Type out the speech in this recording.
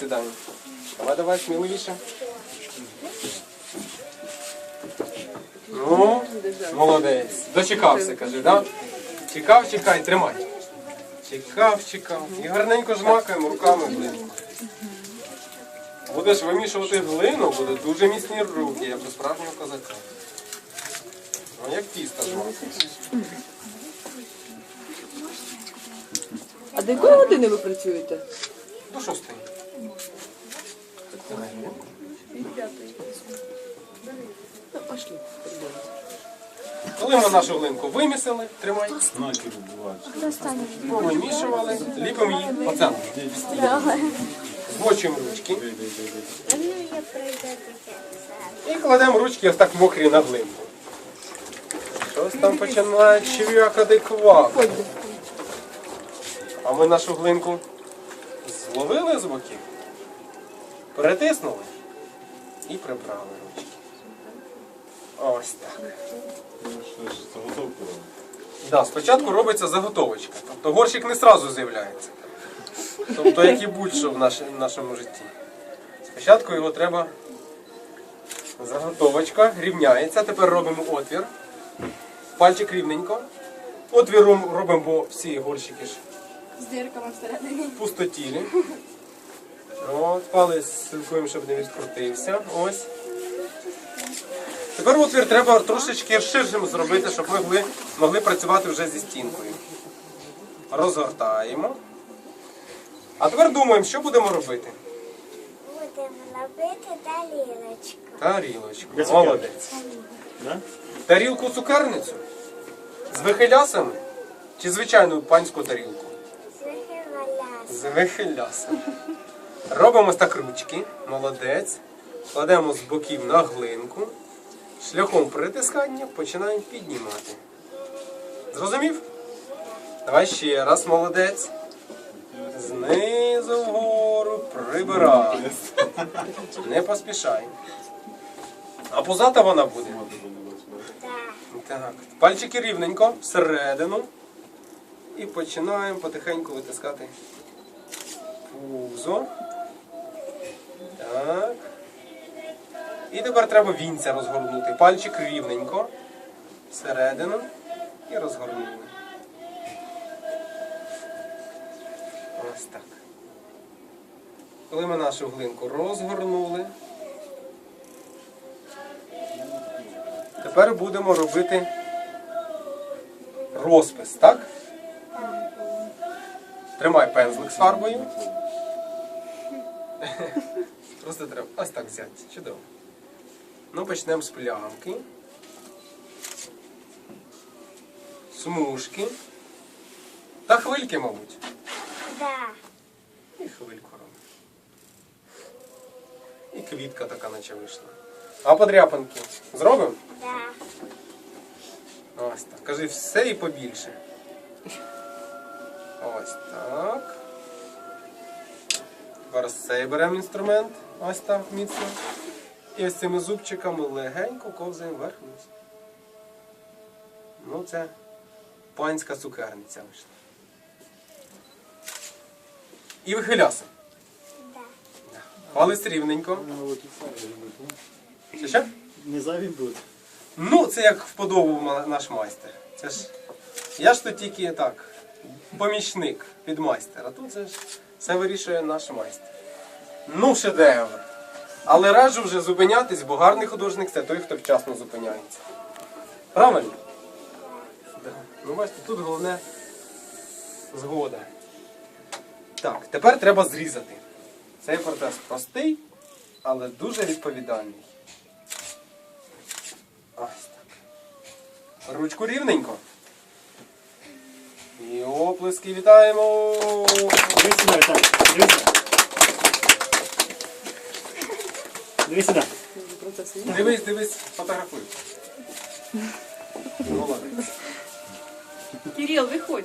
Сідаємо. Давай, давай, сміливіше. Ну, молодець. Дочекався, каже, да? Чекав, чекай, тримай. Чекав, чекав. І гарненько жмакаємо руками глину. Будеш вимішувати глину, буде дуже міцні руки, як у справжнього козака. Ну, як тісто жмакаєш. А до якої години ви працюєте? До шостої. Пошли. Коли ми нашу глинку вимісили, тримай, Знаки відбуваються. повимішували, ліпимо її по центру. Змочуємо ручки і кладемо ручки ось так мокрі на глинку. Щось там починає чвякати квак. А ми нашу глинку зловили з боків, перетиснули і прибрали ручки. Ось так. Да, спочатку робиться заготовочка. Тобто горщик не одразу з'являється. Тобто, як і будь-що в наш- в нашому житті. Спочатку його треба. Заготовочка рівняється. Тепер робимо отвір. Пальчик рівненько. Отвір робимо, бо всі горщики ж З дирками всередині. пустотілі. От, палець слідкуємо, щоб не відкрутився. Ось. Тепер отвір треба трошечки ширшим зробити, щоб ми могли, могли працювати вже зі стінкою. Розгортаємо. А тепер думаємо, що будемо робити. Будемо робити тарілочку. Тарілочку. Молодець. Тарілку цукерницю з вихилясами чи звичайну панську тарілку? Звихиваляс. З вихилясами. Робимо так ручки. Молодець. Кладемо з боків на глинку. Шляхом притискання починаємо піднімати. Зрозумів? Давай ще раз, молодець. Знизу вгору прибирай. Не поспішай. А позата вона буде. Так. Пальчики рівненько всередину. І починаємо потихеньку витискати пузо. Так. І тепер треба вінця розгорнути. Пальчик рівненько. Всередину. І розгорнули. Ось так. Коли ми нашу глинку розгорнули, Тепер будемо робити розпис, так? Тримай пензлик з фарбою. Просто треба ось так взяти. Чудово. Ну, почнемо з плямки. Смужки. Та хвильки, мабуть. Да. І хвильку робимо. І квітка така наче вийшла. А подряпинки зробимо? Да. Ось так. Кажи все і побільше. Ось так. Тепер цей беремо інструмент. Ось так міцно. І ось цими зубчиками легенько ковзаємо вверх-вниз. Ну, це панська цукерниця вийшла. І вихиляси. Да. Палець рівненько. Що ще? Не зайві будуть. Ну, це як вподобав наш майстер. Це ж я ж тут тільки так, помічник від майстера. Тут це ж все вирішує наш майстер. Ну, шедевр. Але раджу вже зупинятись, бо гарний художник це той, хто вчасно зупиняється. Правильно? Да. Ну, бачите, тут головне згода. Так, тепер треба зрізати. Цей процес простий, але дуже відповідальний. Ручку рівненько. І оплески вітаємо. Дивись сюди, так. Дивись сюди. Дивись сюди. Дивись, дивись, фотографуй. Кирилл, Кирил, виходь.